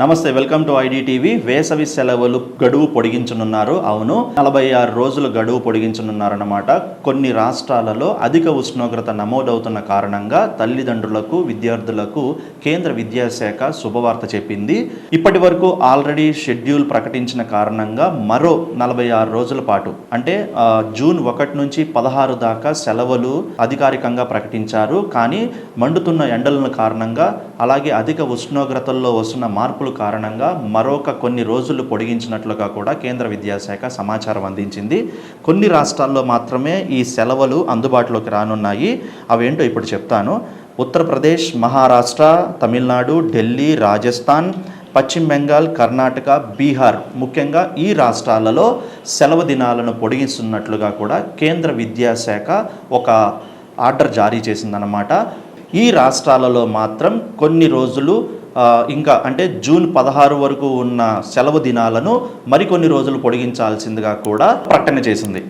నమస్తే welcome to ID TV వేసవి సెలవులు గడువు పొడిగించనున్నారు. అవును నలభై ఆరు రోజులు గడువు పొడిగించనున్నారన్నమాట. కొన్ని రాష్ట్రాలలో అధిక ఉష్ణోగ్రత నమోదవుతున్న కారణంగా తల్లిదండ్రులకు విద్యార్థులకు కేంద్ర విద్యాశాఖ శుభవార్త చెప్పింది. ఇప్పటి వరకు ఆల్రెడీ షెడ్యూల్ ప్రకటించిన కారణంగా మరో నలభై ఆరు రోజుల పాటు అంటే జూన్ ఒకటి నుంచి పదహారు దాకా సెలవులు అధికారికంగా ప్రకటించారు. కానీ మండుతున్న ఎండల కారణంగా అలాగే అధిక ఉష్ణోగ్రతల్లో వస్తున్న మార్పు మార్పుల కారణంగా మరొక కొన్ని రోజులు పొడిగించినట్లుగా కూడా కేంద్ర విద్యాశాఖ సమాచారం అందించింది. కొన్ని రాష్ట్రాల్లో మాత్రమే ఈ సెలవులు అందుబాటులోకి రానున్నాయి. అవేంటో ఇప్పుడు చెప్తాను. ఉత్తరప్రదేశ్ మహారాష్ట్ర తమిళనాడు ఢిల్లీ రాజస్థాన్ పశ్చిమ బెంగాల్ కర్ణాటక బీహార్ ముఖ్యంగా ఈ రాష్ట్రాలలో సెలవు దినాలను పొడిగిస్తున్నట్లుగా కూడా కేంద్ర విద్యాశాఖ ఒక ఆర్డర్ జారీ చేసిందన్నమాట. ఈ రాష్ట్రాలలో మాత్రం కొన్ని రోజులు ఇంకా అంటే జూన్ పదహారు వరకు ఉన్న సెలవు దినాలను మరికొన్ని రోజులు పొడిగించాల్సిందిగా కూడా ప్రకటన చేసింది.